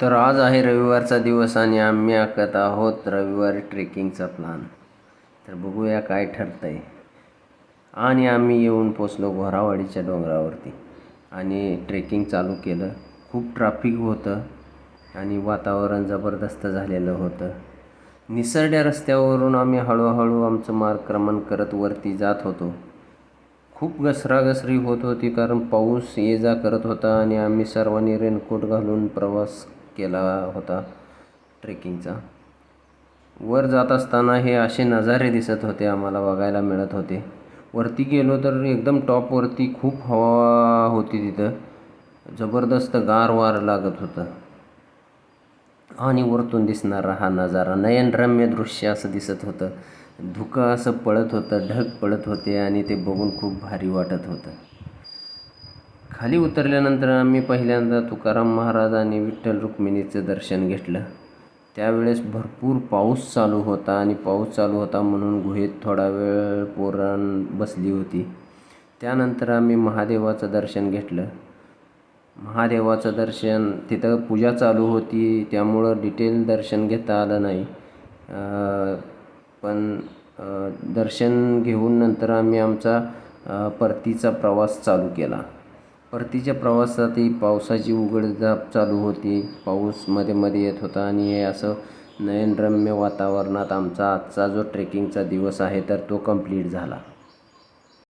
तर आज आहे रविवारचा दिवस आणि आम्ही आखत आहोत रविवारी ट्रेकिंगचा प्लान. तर बघूया काय ठरतं आहे आणि आम्ही येऊन पोचलो घोरावाडीच्या डोंगरावरती. आणि ट्रेकिंग चालू केलं. खूप ट्राफिक होतं. आणि वातावरण जबरदस्त झालेलं होतं. निसरड्या रस्त्यावरून आम्ही हळूहळू आमचं मार्गक्रमण करत वरती जात होतो. खूप घसराघसरी होत होती कारण पाऊस ये जा करत होता आणि आम्ही सर्वांनी रेनकोट घालून प्रवास केला होता ट्रेकिंगचा. वर जात असताना हे असे नजारे दिसत होते आम्हाला बघायला मिळत होते. वरती गेलो तर एकदम टॉपवरती खूप हवा होती तिथं. जबरदस्त गार वार लागत होतं. आणि वरतून दिसणारा हा नजारा नयनरम्य दृश्य असं दिसत होतं. धुकं असं पळत होतं ढग पळत होते आणि ते बघून खूप भारी वाटत होतं. खाली उतरल्यानंतर आम्ही पहिल्यांदा तुकाराम महाराज आणि विठ्ठल रुक्मिणीचं दर्शन घेतलं. त्यावेळेस भरपूर पाऊस चालू होता आणि पाऊस चालू होता म्हणून गुहेत थोडा वेळ पोरण बसली होती. त्यानंतर आम्ही महादेवाचं दर्शन घेतलं. महादेवाचं दर्शन तिथं पूजा चालू होती त्यामुळं डिटेल दर्शन घेता आलं नाही. पण दर्शन घेऊन नंतर आम्ही आमचा परतीचा प्रवास चालू केला. परतीच्या प्रवासातही पावसाची उघडझाप चालू होती. पाऊसमध्ये मध्ये येत होता आणि हे असं नयनरम्य वातावरणात आमचा आजचा जो ट्रेकिंगचा दिवस आहे तर तो कंप्लीट झाला.